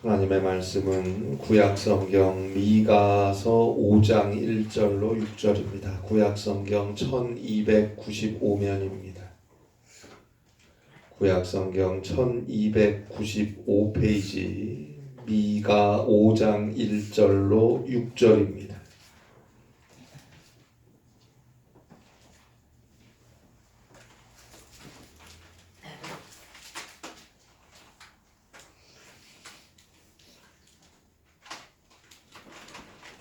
하나님의 말씀은 구약 성경 미가서 5장 1절로 6절입니다. 구약 성경 1295면입니다. 구약 성경 1295페이지 미가 5장 1절로 6절입니다.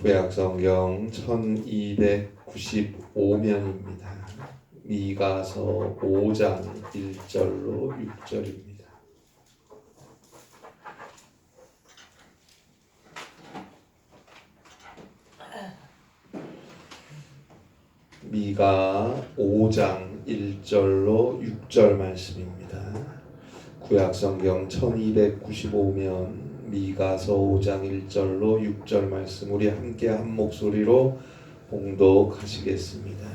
구약 성경 1295면입니다. 미가서 5장 1절로 6절입니다. 미가 5장 1절로 6절 말씀입니다. 구약 성경 1295면 미가서 5장 1절로 6절 말씀 우리 함께 한 목소리로 봉독하시겠습니다.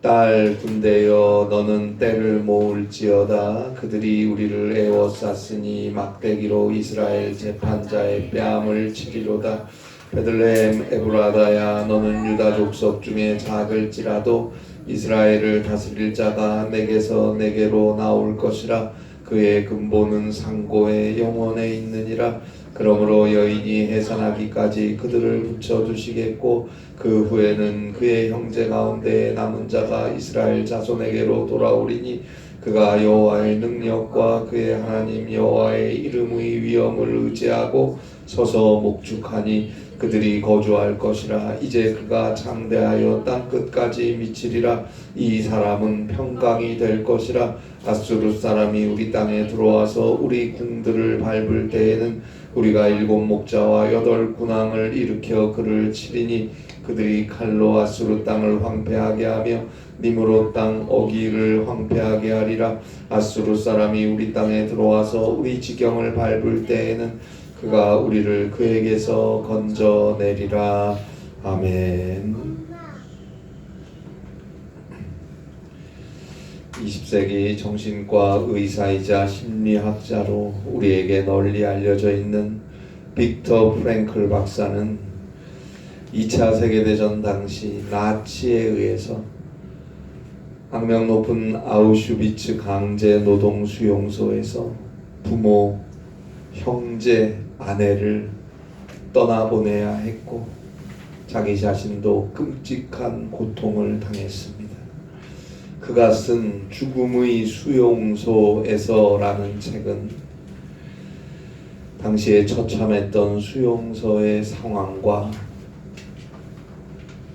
딸 군대여 너는 때를 모을지어다. 그들이 우리를 애워쌌으니 막대기로 이스라엘 재판자의 뺨을 치리로다. 베들레헴 에브라다야 너는 유다 족속 중에 작을지라도 이스라엘을 다스릴 자가 내게서 내게로 나올 것이라 그의 근본은 상고의 영원에 있느니라. 그러므로 여인이 해산하기까지 그들을 붙여주시겠고 그 후에는 그의 형제 가운데 남은 자가 이스라엘 자손에게로 돌아오리니 그가 여호와의 능력과 그의 하나님 여호와의 이름의 위엄을 의지하고 서서 목축하니 그들이 거주할 것이라. 이제 그가 장대하여 땅 끝까지 미치리라. 이 사람은 평강이 될 것이라. 아수르 사람이 우리 땅에 들어와서 우리 궁들을 밟을 때에는 우리가 일곱 목자와 여덟 군왕을 일으켜 그를 치리니 그들이 칼로 아수르 땅을 황폐하게 하며 니무로 땅 어기를 황폐하게 하리라. 아수르 사람이 우리 땅에 들어와서 우리 지경을 밟을 때에는 그가 우리를 그에게서 건져내리라. 아멘. 20세기 정신과 의사이자 심리학자로 우리에게 널리 알려져 있는 빅터 프랭클 박사는 2차 세계대전 당시 나치에 의해서 악명 높은 아우슈비츠 강제 노동 수용소에서 부모, 형제, 아내를 떠나보내야 했고 자기 자신도 끔찍한 고통을 당했습니다. 그가 쓴 죽음의 수용소에서라는 책은 당시에 처참했던 수용소의 상황과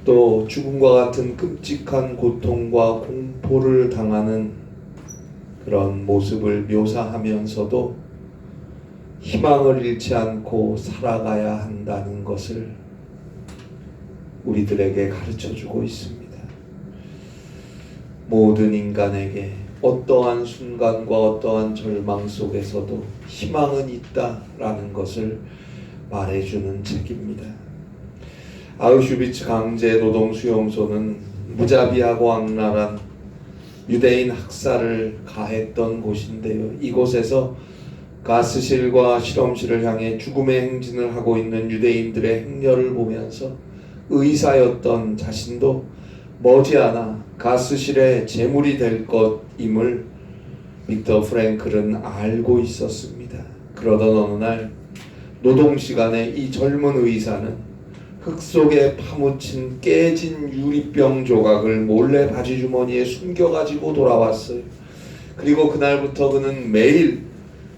또 죽음과 같은 끔찍한 고통과 공포를 당하는 그런 모습을 묘사하면서도 희망을 잃지 않고 살아가야 한다는 것을 우리들에게 가르쳐 주고 있습니다. 모든 인간에게 어떠한 순간과 어떠한 절망 속에서도 희망은 있다라는 것을 말해주는 책입니다. 아우슈비츠 강제 노동 수용소는 무자비하고 악랄한 유대인 학살을 가했던 곳인데요. 이곳에서 가스실과 실험실을 향해 죽음의 행진을 하고 있는 유대인들의 행렬을 보면서 의사였던 자신도 머지않아 가스실의 제물이 될 것임을 빅터 프랭클은 알고 있었습니다. 그러던 어느 날 노동 시간에 이 젊은 의사는 흙 속에 파묻힌 깨진 유리병 조각을 몰래 바지 주머니에 숨겨 가지고 돌아왔어요. 그리고 그날부터 그는 매일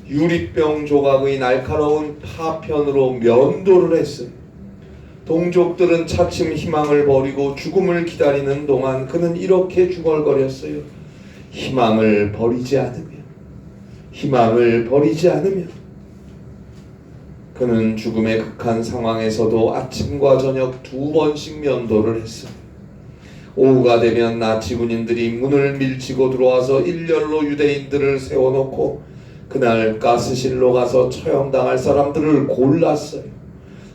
유리병 조각의 날카로운 파편으로 면도를 했어요. 동족들은 차츰 희망을 버리고 죽음을 기다리는 동안 그는 이렇게 중얼거렸어요. 희망을 버리지 않으면, 희망을 버리지 않으면, 그는 죽음의 극한 상황에서도 아침과 저녁 두 번씩 면도를 했어요. 오후가 되면 나치 군인들이 문을 밀치고 들어와서 일렬로 유대인들을 세워놓고 그날 가스실로 가서 처형당할 사람들을 골랐어요.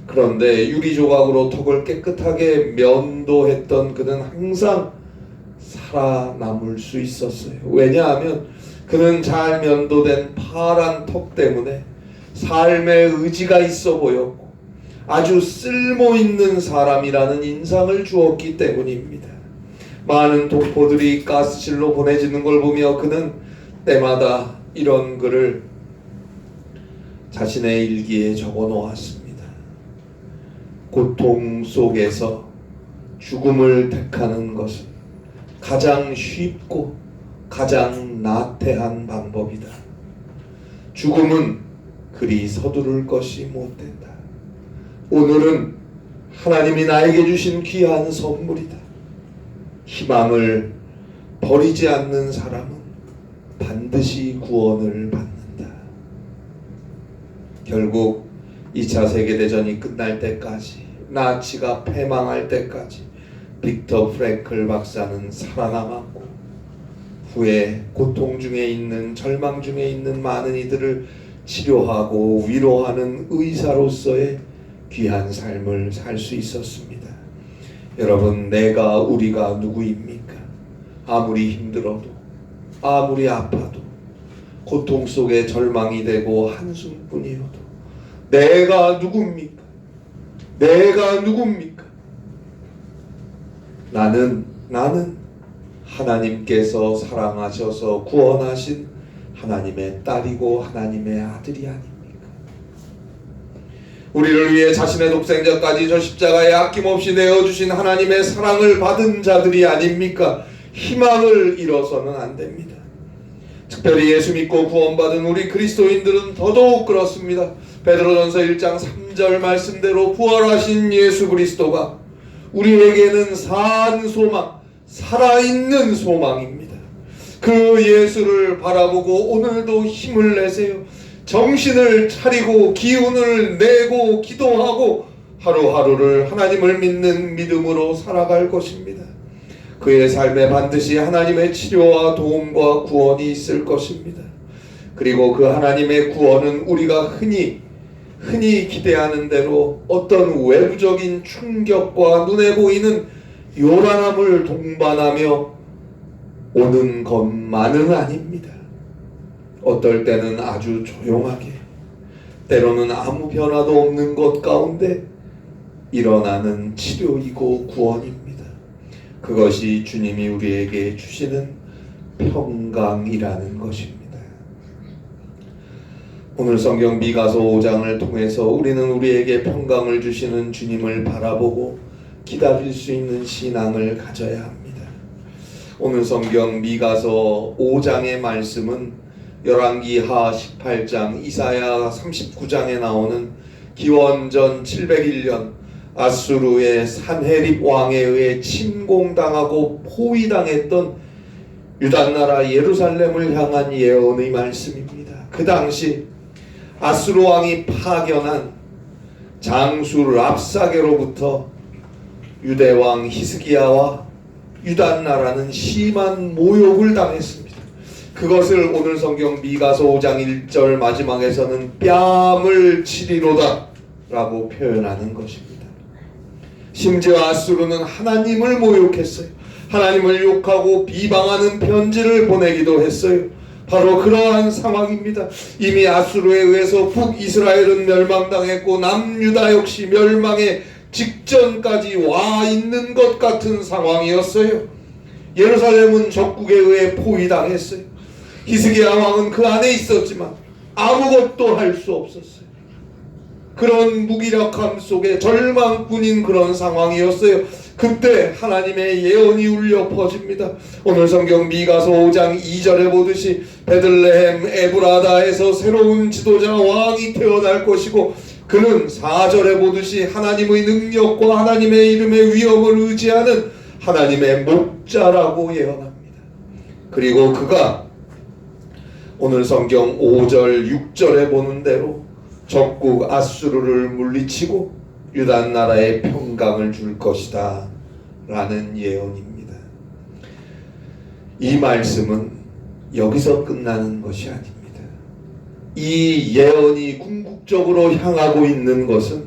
그런데 유리 조각으로 턱을 깨끗하게 면도했던 그는 항상 살아남을 수 있었어요. 왜냐하면 그는 잘 면도된 파란 턱 때문에 삶의 의지가 있어 보였고 아주 쓸모 있는 사람이라는 인상을 주었기 때문입니다. 많은 독보들이 가스실로 보내지는 걸 보며 그는 때마다 이런 글을 자신의 일기에 적어 놓았습니다. 고통 속에서 죽음을 택하는 것은 가장 쉽고 가장 나태한 방법이다. 죽음은 그리 서두를 것이 못 된다. 오늘은 하나님이 나에게 주신 귀한 선물이다. 희망을 버리지 않는 사람은 반드시 구원을 받는다. 결국 2차 세계대전이 끝날 때까지 나치가 패망할 때까지 빅터 프랭클 박사는 살아남았고 후에 고통 중에 있는 절망 중에 있는 많은 이들을 치료하고 위로하는 의사로서의 귀한 삶을 살 수 있었습니다. 여러분, 내가 우리가 누구입니까? 아무리 힘들어도, 아무리 아파도, 고통 속에 절망이 되고 한숨뿐이어도, 내가 누굽니까? 내가 누굽니까? 나는, 나는 하나님께서 사랑하셔서 구원하신 하나님의 딸이고 하나님의 아들이 아닙니까? 우리를 위해 자신의 독생자까지 저 십자가에 아낌없이 내어주신 하나님의 사랑을 받은 자들이 아닙니까? 희망을 잃어서는 안 됩니다. 특별히 예수 믿고 구원받은 우리 그리스도인들은 더더욱 그렇습니다. 베드로전서 1장 3절 말씀대로 부활하신 예수 그리스도가 우리에게는 산 소망, 살아있는 소망입니다. 그 예수를 바라보고 오늘도 힘을 내세요. 정신을 차리고 기운을 내고 기도하고 하루하루를 하나님을 믿는 믿음으로 살아갈 것입니다. 그의 삶에 반드시 하나님의 치료와 도움과 구원이 있을 것입니다. 그리고 그 하나님의 구원은 우리가 흔히 흔히 기대하는 대로 어떤 외부적인 충격과 눈에 보이는 요란함을 동반하며 오는 것만은 아닙니다. 어떨 때는 아주 조용하게, 때로는 아무 변화도 없는 것 가운데 일어나는 치료이고 구원입니다. 그것이 주님이 우리에게 주시는 평강이라는 것입니다. 오늘 성경 미가서 5장을 통해서 우리는 우리에게 평강을 주시는 주님을 바라보고 기다릴 수 있는 신앙을 가져야 합니다. 오늘 성경 미가서 5장의 말씀은 열왕기하 18장 이사야 39장에 나오는 기원전 701년 아수르의 산헤립 왕에 의해 침공당하고 포위당했던 유다 나라 예루살렘을 향한 예언의 말씀입니다. 그 당시 아수르 왕이 파견한 장수 랍사게로부터 유대 왕 히스기야와 유다 나라는 심한 모욕을 당했습니다. 그것을 오늘 성경 미가서 5장 1절 마지막에서는 뺨을 치리로다 라고 표현하는 것입니다. 심지어 아수르는 하나님을 모욕했어요. 하나님을 욕하고 비방하는 편지를 보내기도 했어요. 바로 그러한 상황입니다. 이미 아수르에 의해서 북이스라엘은 멸망당했고 남유다 역시 멸망의 직전까지 와 있는 것 같은 상황이었어요. 예루살렘은 적국에 의해 포위당했어요. 히스기야 왕은 그 안에 있었지만 아무것도 할 수 없었어요. 그런 무기력함 속에 절망뿐인 그런 상황이었어요. 그때 하나님의 예언이 울려 퍼집니다. 오늘 성경 미가서 5장 2절에 보듯이 베들레헴 에브라다에서 새로운 지도자 왕이 태어날 것이고 그는 4절에 보듯이 하나님의 능력과 하나님의 이름의 위엄을 의지하는 하나님의 목자라고 예언합니다. 그리고 그가 오늘 성경 5절 6절에 보는 대로 적국 아수르를 물리치고 유단 나라에 평강을 줄 것이다 라는 예언입니다. 이 말씀은 여기서 끝나는 것이 아닙니다. 이 예언이 궁극적으로 향하고 있는 것은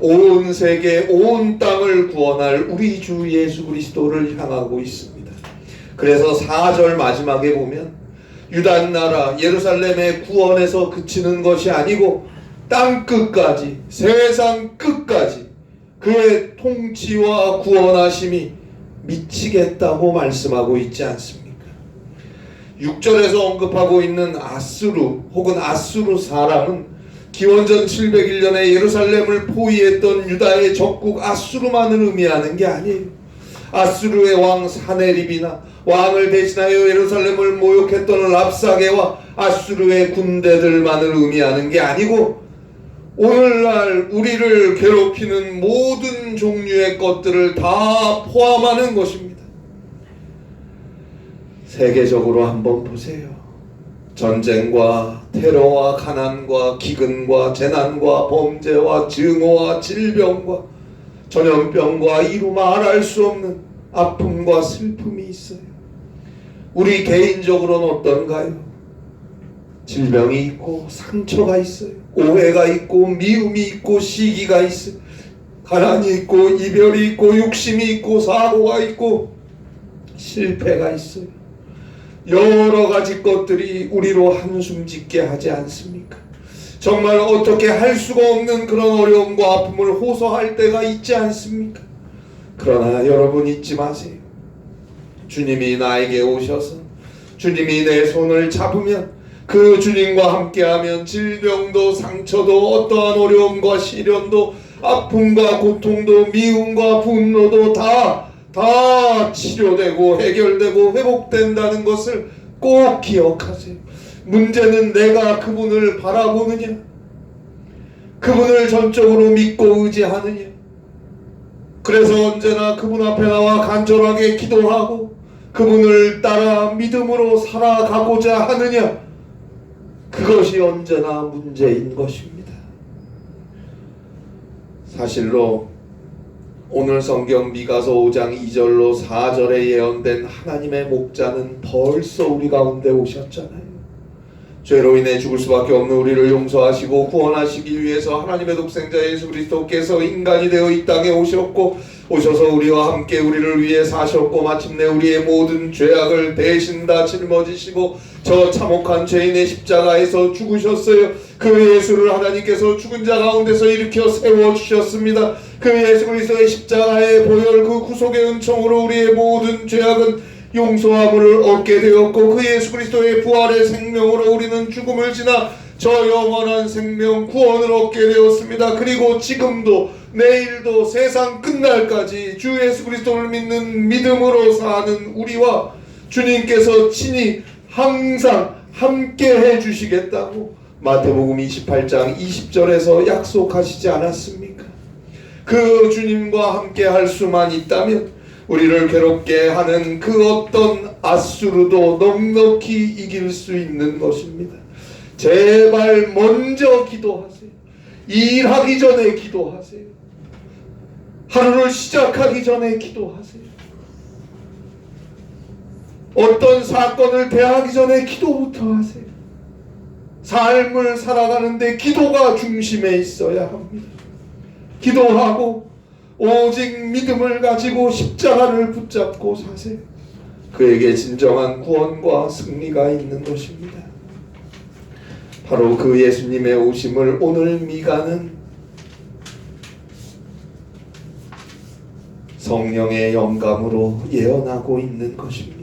온 세계 온 땅을 구원할 우리 주 예수 그리스도를 향하고 있습니다. 그래서 4절 마지막에 보면 유다 나라 예루살렘의 구원에서 그치는 것이 아니고 땅 끝까지 세상 끝까지 그의 통치와 구원하심이 미치겠다고 말씀하고 있지 않습니까? 6절에서 언급하고 있는 아수르 혹은 아수르 사람은 기원전 701년에 예루살렘을 포위했던 유다의 적국 아수르만을 의미하는 게 아니에요. 아수르의 왕 사네립이나 왕을 대신하여 예루살렘을 모욕했던 랍사게와 아수르의 군대들만을 의미하는 게 아니고 오늘날 우리를 괴롭히는 모든 종류의 것들을 다 포함하는 것입니다. 세계적으로 한번 보세요. 전쟁과 테러와 가난과 기근과 재난과 범죄와 증오와 질병과 전염병과 이루 말할 수 없는 아픔과 슬픔이 있어요. 우리 개인적으로는 어떤가요? 질병이 있고 상처가 있어요. 오해가 있고 미움이 있고 시기가 있어요. 가난이 있고 이별이 있고 욕심이 있고 사고가 있고 실패가 있어요. 여러 가지 것들이 우리로 한숨 짓게 하지 않습니까? 정말 어떻게 할 수가 없는 그런 어려움과 아픔을 호소할 때가 있지 않습니까? 그러나 여러분 잊지 마세요. 주님이 나에게 오셔서 주님이 내 손을 잡으면 그 주님과 함께하면 질병도 상처도 어떠한 어려움과 시련도 아픔과 고통도 미움과 분노도 다, 다 치료되고 해결되고 회복된다는 것을 꼭 기억하세요. 문제는 내가 그분을 바라보느냐, 그분을 전적으로 믿고 의지하느냐. 그래서 언제나 그분 앞에 나와 간절하게 기도하고 그분을 따라 믿음으로 살아가고자 하느냐. 그것이 언제나 문제인 것입니다. 사실로 오늘 성경 미가서 5장 2절로 4절에 예언된 하나님의 목자는 벌써 우리 가운데 오셨잖아요. 죄로 인해 죽을 수밖에 없는 우리를 용서하시고 구원하시기 위해서 하나님의 독생자 예수 그리스도께서 인간이 되어 이 땅에 오셨고 오셔서 우리와 함께 우리를 위해 사셨고 마침내 우리의 모든 죄악을 대신 다 짊어지시고 저 참혹한 죄인의 십자가에서 죽으셨어요. 그 예수를 하나님께서 죽은 자 가운데서 일으켜 세워 주셨습니다. 그 예수 그리스도의 십자가의 보혈 그 구속의 은총으로 우리의 모든 죄악은 용서함을 얻게 되었고 그 예수 그리스도의 부활의 생명으로 우리는 죽음을 지나 저 영원한 생명 구원을 얻게 되었습니다. 그리고 지금도 내일도 세상 끝날까지 주 예수 그리스도를 믿는 믿음으로 사는 우리와 주님께서 친히 항상 함께 해 주시겠다고 마태복음 28장 20절에서 약속하시지 않았습니까? 그 주님과 함께 할 수만 있다면 우리를 괴롭게 하는 그 어떤 아수르도 넉넉히 이길 수 있는 것입니다. 제발 먼저 기도하세요. 일하기 전에 기도하세요. 하루를 시작하기 전에 기도하세요. 어떤 사건을 대하기 전에 기도부터 하세요. 삶을 살아가는데 기도가 중심에 있어야 합니다. 기도하고 오직 믿음을 가지고 십자가를 붙잡고 사세요. 그에게 진정한 구원과 승리가 있는 것입니다. 바로 그 예수님의 오심을 오늘 미가는 성령의 영감으로 예언하고 있는 것입니다.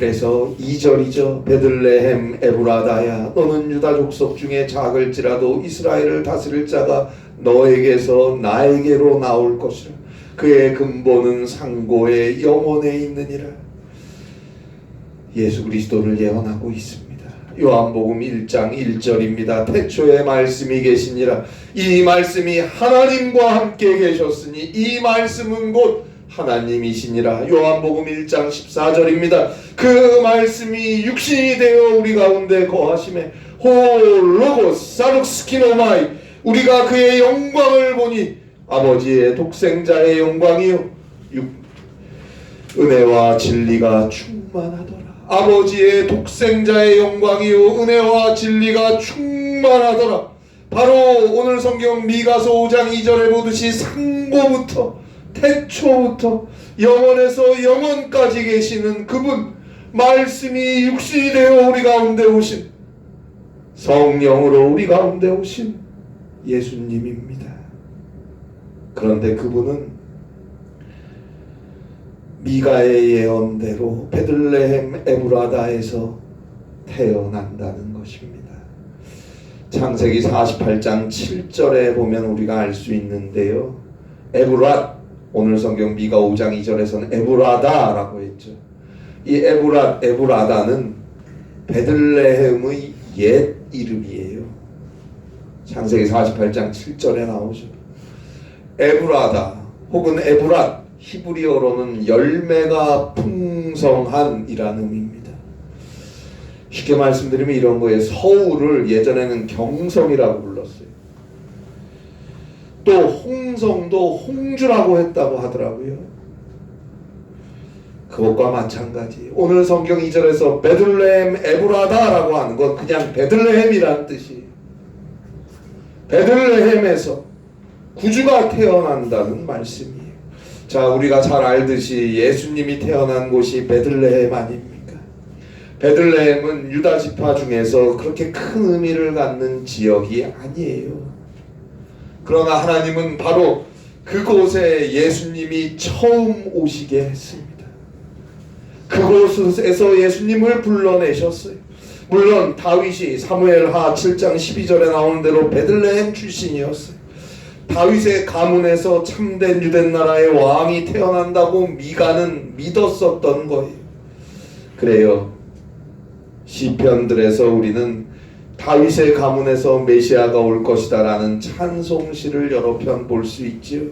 그래서 2절이죠. 베들레헴 에브라다야 너는 유다 족속 중에 작을지라도 이스라엘을 다스릴 자가 너에게서 나에게로 나올 것이라. 그의 근본은 상고의 영혼에 있느니라. 예수 그리스도를 예언하고 있습니다. 요한복음 1장 1절입니다. 태초에 말씀이 계시니라. 이 말씀이 하나님과 함께 계셨으니 이 말씀은 곧 하나님이시니라. 요한복음 1장 14절입니다. 그 말씀이 육신이 되어 우리 가운데 거하심에 홀로고 사룩스키노마이 우리가 그의 영광을 보니 아버지의 독생자의 영광이요 육- 은혜와 진리가 충만하더라. 아버지의 독생자의 영광이요 은혜와 진리가 충만하더라. 바로 오늘 성경 미가서 5장 2절에 보듯이 상고부터 태초부터 영원에서 영원까지 계시는 그분 말씀이 육신이 되어 우리 가운데 오신 성령으로 우리 가운데 오신 예수님입니다. 그런데 그분은 미가의 예언대로 베들레헴 에브라다에서 태어난다는 것입니다. 창세기 48장 7절에 보면 우리가 알 수 있는데요. 에브랏 오늘 성경 미가 5장 2절에서는 에브라다라고 했죠. 이 에브랏 에브라다는 베들레헴의 옛 이름이에요. 창세기 48장 7절에 나오죠. 에브라다 혹은 에브랏 히브리어로는 열매가 풍성한이라는 의미입니다. 쉽게 말씀드리면 이런 거예요. 서울을 예전에는 경성이라고 불렀어요. 또 홍성도 홍주라고 했다고 하더라고요. 그것과 마찬가지. 오늘 성경 2절에서 베들레헴 에브라다라고 하는 건 그냥 베들레헴이란 뜻이에요. 베들레헴에서 구주가 태어난다는 말씀이에요. 자, 우리가 잘 알듯이 예수님이 태어난 곳이 베들레헴 아닙니까? 베들레헴은 유다 지파 중에서 그렇게 큰 의미를 갖는 지역이 아니에요. 그러나 하나님은 바로 그곳에 예수님이 처음 오시게 했습니다. 그곳에서 예수님을 불러내셨어요. 물론 다윗이 사무엘하 7장 12절에 나오는 대로 베들레헴 출신이었어요. 다윗의 가문에서 참된 유대 나라의 왕이 태어난다고 미가는 믿었었던 거예요. 그래요. 시편들에서 우리는 다윗의 가문에서 메시아가 올 것이다라는 찬송시를 여러 편 볼 수 있지요.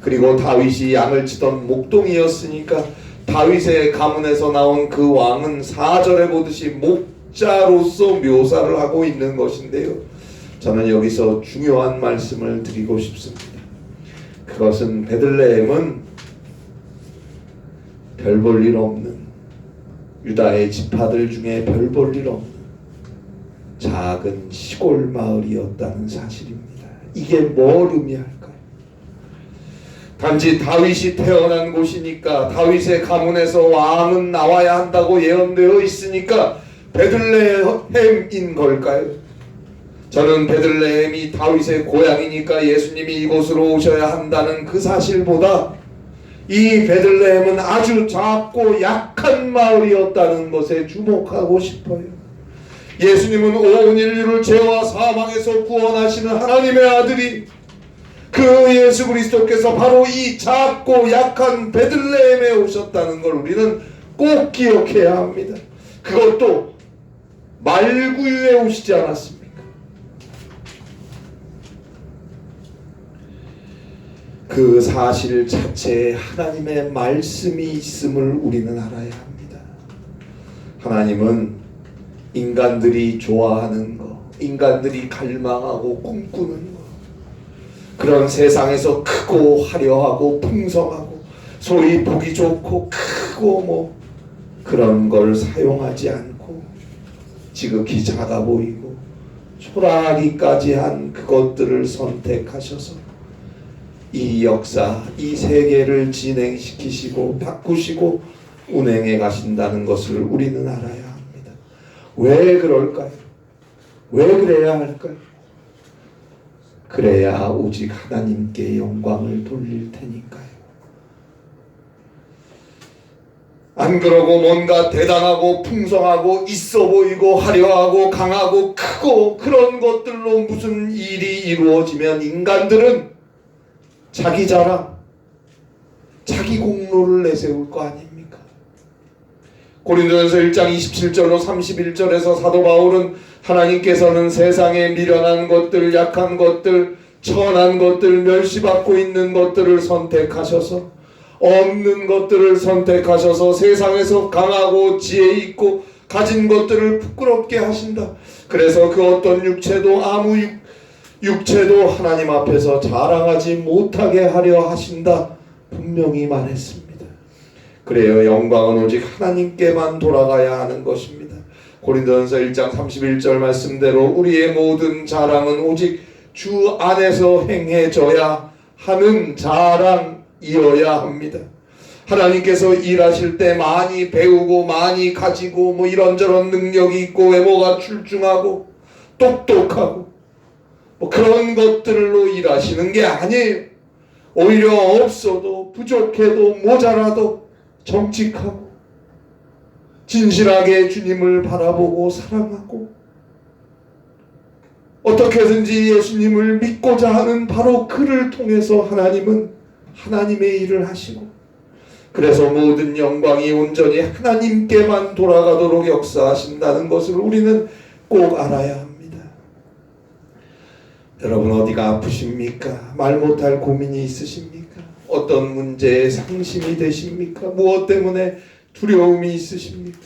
그리고 다윗이 양을 치던 목동이었으니까 다윗의 가문에서 나온 그 왕은 4절에 보듯이 목자로서 묘사를 하고 있는 것인데요. 저는 여기서 중요한 말씀을 드리고 싶습니다. 그것은 베들레헴은 별 볼 일 없는 유다의 지파들 중에 별 볼 일 없는 작은 시골 마을이었다는 사실입니다. 이게 뭘 의미할까요? 단지 다윗이 태어난 곳이니까 다윗의 가문에서 왕은 나와야 한다고 예언되어 있으니까 베들레헴인 걸까요? 저는 베들레헴이 다윗의 고향이니까 예수님이 이곳으로 오셔야 한다는 그 사실보다 이 베들레헴은 아주 작고 약한 마을이었다는 것에 주목하고 싶어요. 예수님은 온 인류를 죄와 사망에서 구원하시는 하나님의 아들이 그 예수 그리스도께서 바로 이 작고 약한 베들레헴에 오셨다는 걸 우리는 꼭 기억해야 합니다. 그것도 말구유에 오시지 않았습니까? 그 사실 자체에 하나님의 말씀이 있음을 우리는 알아야 합니다. 하나님은 인간들이 좋아하는 거, 인간들이 갈망하고 꿈꾸는 거, 그런 세상에서 크고 화려하고 풍성하고 소위 보기 좋고 크고 뭐 그런 걸 사용하지 않고 지극히 작아 보이고 초라하기까지 한 그것들을 선택하셔서 이 역사, 이 세계를 진행시키시고 바꾸시고 운행해 가신다는 것을 우리는 알아야. 왜 그럴까요? 왜 그래야 할까요? 그래야 오직 하나님께 영광을 돌릴 테니까요. 안 그러고 뭔가 대단하고 풍성하고 있어 보이고 화려하고 강하고 크고 그런 것들로 무슨 일이 이루어지면 인간들은 자기 자랑, 자기 공로를 내세울 거 아닙니까? 고린도전서 1장 27절로 31절에서 사도 바울은 하나님께서는 세상에 미련한 것들, 약한 것들, 천한 것들, 멸시받고 있는 것들을 선택하셔서 없는 것들을 선택하셔서 세상에서 강하고 지혜 있고 가진 것들을 부끄럽게 하신다. 그래서 그 어떤 육체도 아무 육, 육체도 하나님 앞에서 자랑하지 못하게 하려 하신다. 분명히 말했습니다. 그래요. 영광은 오직 하나님께만 돌아가야 하는 것입니다. 고린도전서 1장 31절 말씀대로 우리의 모든 자랑은 오직 주 안에서 행해져야 하는 자랑이어야 합니다. 하나님께서 일하실 때 많이 배우고 많이 가지고 뭐 이런저런 능력이 있고 외모가 출중하고 똑똑하고 뭐 그런 것들로 일하시는 게 아니에요. 오히려 없어도 부족해도 모자라도 정직하고 진실하게 주님을 바라보고 사랑하고 어떻게든지 예수님을 믿고자 하는 바로 그를 통해서 하나님은 하나님의 일을 하시고 그래서 모든 영광이 온전히 하나님께만 돌아가도록 역사하신다는 것을 우리는 꼭 알아야 합니다. 여러분 어디가 아프십니까? 말 못할 고민이 있으십니까? 어떤 문제에 상심이 되십니까? 무엇 때문에 두려움이 있으십니까?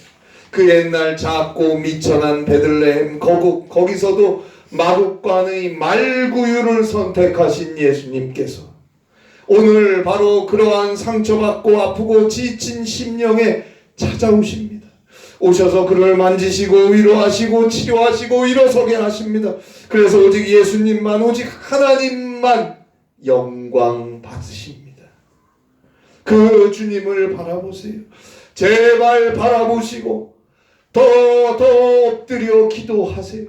그 옛날 작고 미천한 베들레헴 거국 거기서도 마국간의 말구유를 선택하신 예수님께서 오늘 바로 그러한 상처받고 아프고 지친 심령에 찾아오십니다. 오셔서 그를 만지시고 위로하시고 치료하시고 일어서게 하십니다. 그래서 오직 예수님만 오직 하나님만 영광. 그 주님을 바라보세요. 제발 바라보시고 더더 엎드려 기도하세요.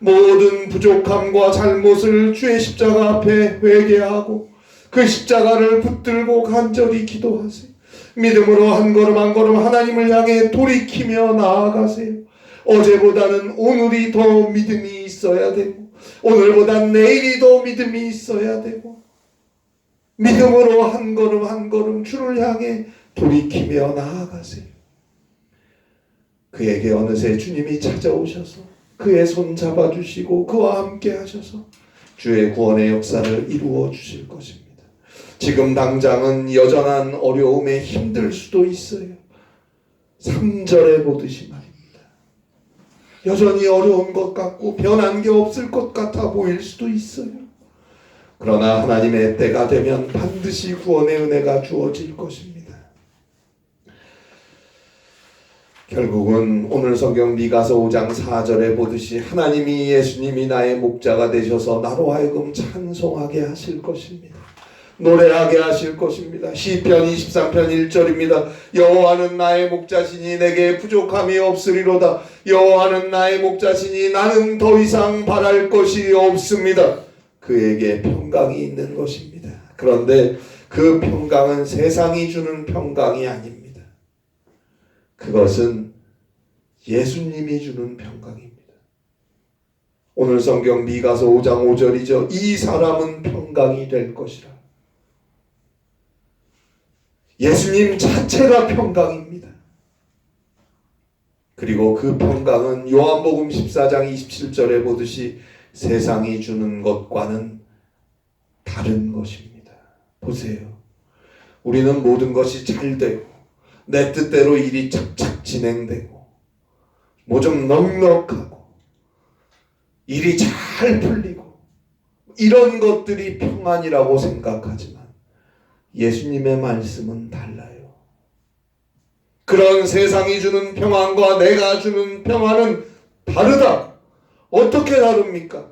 모든 부족함과 잘못을 주의 십자가 앞에 회개하고 그 십자가를 붙들고 간절히 기도하세요. 믿음으로 한 걸음 한 걸음 하나님을 향해 돌이키며 나아가세요. 어제보다는 오늘이 더 믿음이 있어야 되고 오늘보다는 내일이 더 믿음이 있어야 되고 믿음으로 한 걸음 한 걸음 주를 향해 돌이키며 나아가세요. 그에게 어느새 주님이 찾아오셔서 그의 손 잡아주시고 그와 함께 하셔서 주의 구원의 역사를 이루어 주실 것입니다. 지금 당장은 여전한 어려움에 힘들 수도 있어요. 3절에 보듯이 말입니다. 여전히 어려운 것 같고 변한 게 없을 것 같아 보일 수도 있어요. 그러나 하나님의 때가 되면 반드시 구원의 은혜가 주어질 것입니다. 결국은 오늘 성경 미가서 5장 4절에 보듯이 하나님이 예수님이 나의 목자가 되셔서 나로 하여금 찬송하게 하실 것입니다. 노래하게 하실 것입니다. 시편 23편 1절입니다. 여호와는 나의 목자시니 내게 부족함이 없으리로다. 여호와는 나의 목자시니 나는 더 이상 바랄 것이 없습니다. 그에게 평강이 있는 것입니다. 그런데 그 평강은 세상이 주는 평강이 아닙니다. 그것은 예수님이 주는 평강입니다. 오늘 성경 미가서 5장 5절이죠. 이 사람은 평강이 될 것이라. 예수님 자체가 평강입니다. 그리고 그 평강은 요한복음 14장 27절에 보듯이 세상이 주는 것과는 다른 것입니다. 보세요. 우리는 모든 것이 잘 되고 내 뜻대로 일이 착착 진행되고 뭐 좀 넉넉하고 일이 잘 풀리고 이런 것들이 평안이라고 생각하지만 예수님의 말씀은 달라요. 그런 세상이 주는 평안과 내가 주는 평안은 다르다. 어떻게 다릅니까?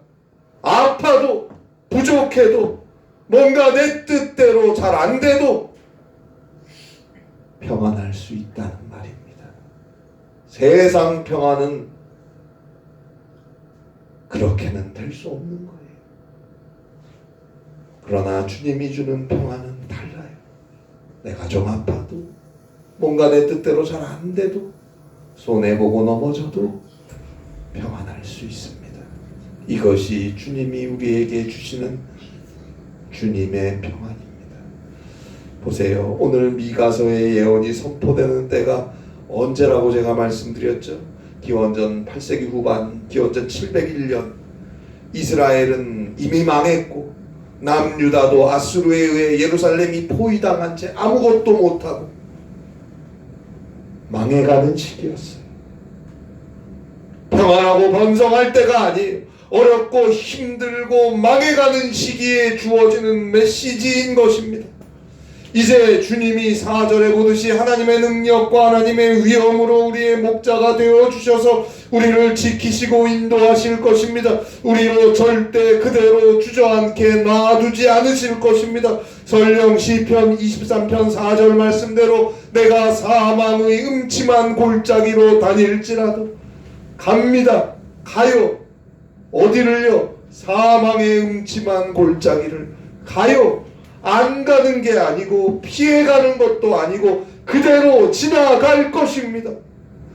아파도 부족해도 뭔가 내 뜻대로 잘 안 돼도 평안할 수 있다는 말입니다. 세상 평안은 그렇게는 될 수 없는 거예요. 그러나 주님이 주는 평안은 달라요. 내가 좀 아파도 뭔가 내 뜻대로 잘 안 돼도 손해보고 넘어져도 평안할 수 있습니다. 이것이 주님이 우리에게 주시는 주님의 평안입니다. 보세요. 오늘 미가서의 예언이 선포되는 때가 언제라고 제가 말씀드렸죠. 기원전 8세기 후반, 기원전 701년 이스라엘은 이미 망했고 남유다도 아수르에 의해 예루살렘이 포위당한 채 아무것도 못하고 망해가는 시기였어요. 평안하고 번성할 때가 아니에요. 어렵고 힘들고 망해가는 시기에 주어지는 메시지인 것입니다. 이제 주님이 사절에 보듯이 하나님의 능력과 하나님의 위엄으로 우리의 목자가 되어 주셔서 우리를 지키시고 인도하실 것입니다. 우리로 절대 그대로 주저앉게 놔두지 않으실 것입니다. 설령 시편 23편 4절 말씀대로 내가 사망의 음침한 골짜기로 다닐지라도 갑니다. 가요. 어디를요? 사망의 음침한 골짜기를 가요. 안 가는 게 아니고 피해가는 것도 아니고 그대로 지나갈 것입니다.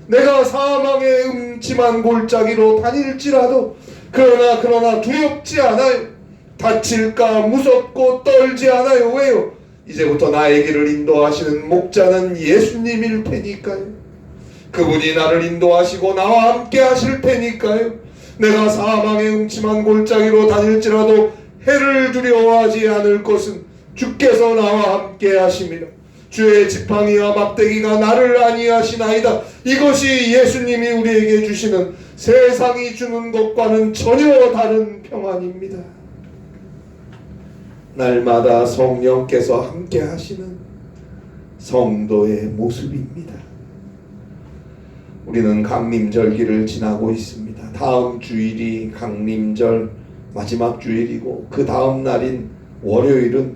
내가 사망의 음침한 골짜기로 다닐지라도 그러나 그러나 두렵지 않아요. 다칠까 무섭고 떨지 않아요. 왜요? 이제부터 나의 길을 인도하시는 목자는 예수님일 테니까요. 그분이 나를 인도하시고 나와 함께 하실 테니까요. 내가 사망의 음침한 골짜기로 다닐지라도 해를 두려워하지 않을 것은 주께서 나와 함께 하심이라. 주의 지팡이와 막대기가 나를 안위하시나이다. 이것이 예수님이 우리에게 주시는 세상이 주는 것과는 전혀 다른 평안입니다. 날마다 성령께서 함께 하시는 성도의 모습입니다. 우리는 강림절기를 지나고 있습니다. 다음 주일이 강림절 마지막 주일이고 그 다음 날인 월요일은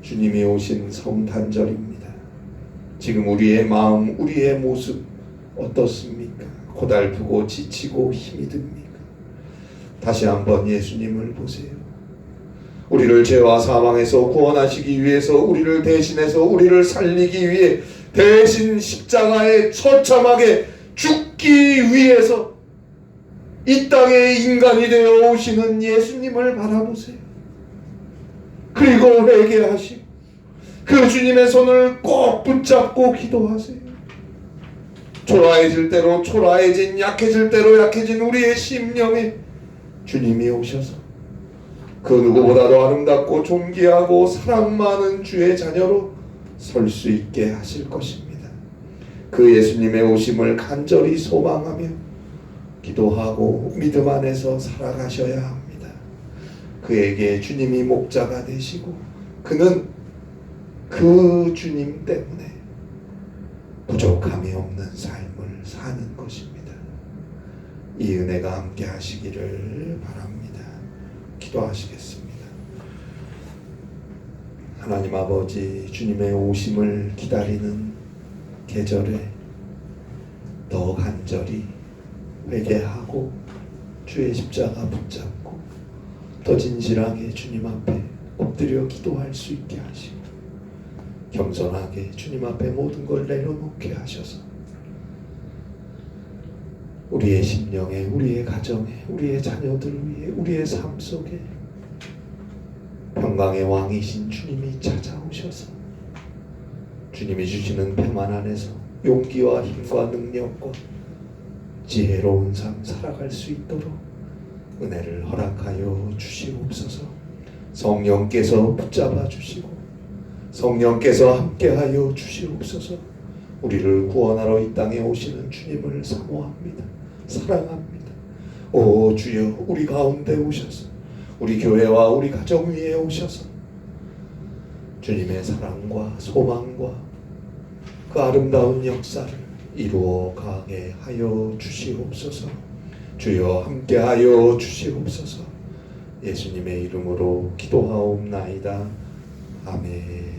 주님이 오신 성탄절입니다. 지금 우리의 마음, 우리의 모습 어떻습니까? 고달프고 지치고 힘이 듭니까? 다시 한번 예수님을 보세요. 우리를 죄와 사망에서 구원하시기 위해서 우리를 대신해서 우리를 살리기 위해 대신 십자가에 처참하게 죽기 위해서 이 땅에 인간이 되어 오시는 예수님을 바라보세요. 그리고 회개하시고 그 주님의 손을 꼭 붙잡고 기도하세요. 초라해질 대로 초라해진 약해질 대로 약해진 우리의 심령에 주님이 오셔서 그 누구보다도 아름답고 존귀하고 사랑 많은 주의 자녀로 설 수 있게 하실 것입니다. 그 예수님의 오심을 간절히 소망하며 기도하고 믿음 안에서 살아가셔야 합니다. 그에게 주님이 목자가 되시고 그는 그 주님 때문에 부족함이 없는 삶을 사는 것입니다. 이 은혜가 함께 하시기를 바랍니다. 기도하시겠습니다. 하나님 아버지 주님의 오심을 기다리는 계절에 더 간절히 회개하고 주의 십자가 붙잡고 더 진실하게 주님 앞에 엎드려 기도할 수 있게 하시고 겸손하게 주님 앞에 모든 걸 내려놓게 하셔서 우리의 심령에 우리의 가정에 우리의 자녀들 위해 우리의 삶 속에 평강의 왕이신 주님이 찾아오셔서 주님이 주시는 평안 안에서 용기와 힘과 능력과 지혜로운 삶 살아갈 수 있도록 은혜를 허락하여 주시옵소서. 성령께서 붙잡아 주시고 성령께서 함께하여 주시옵소서. 우리를 구원하러 이 땅에 오시는 주님을 사모합니다. 사랑합니다. 오 주여 우리 가운데 오셔서 우리 교회와 우리 가정 위에 오셔서 주님의 사랑과 소망과 그 아름다운 역사를 이루어 가게 하여 주시옵소서. 주여 함께 하여 주시옵소서. 예수님의 이름으로 기도하옵나이다. 아멘.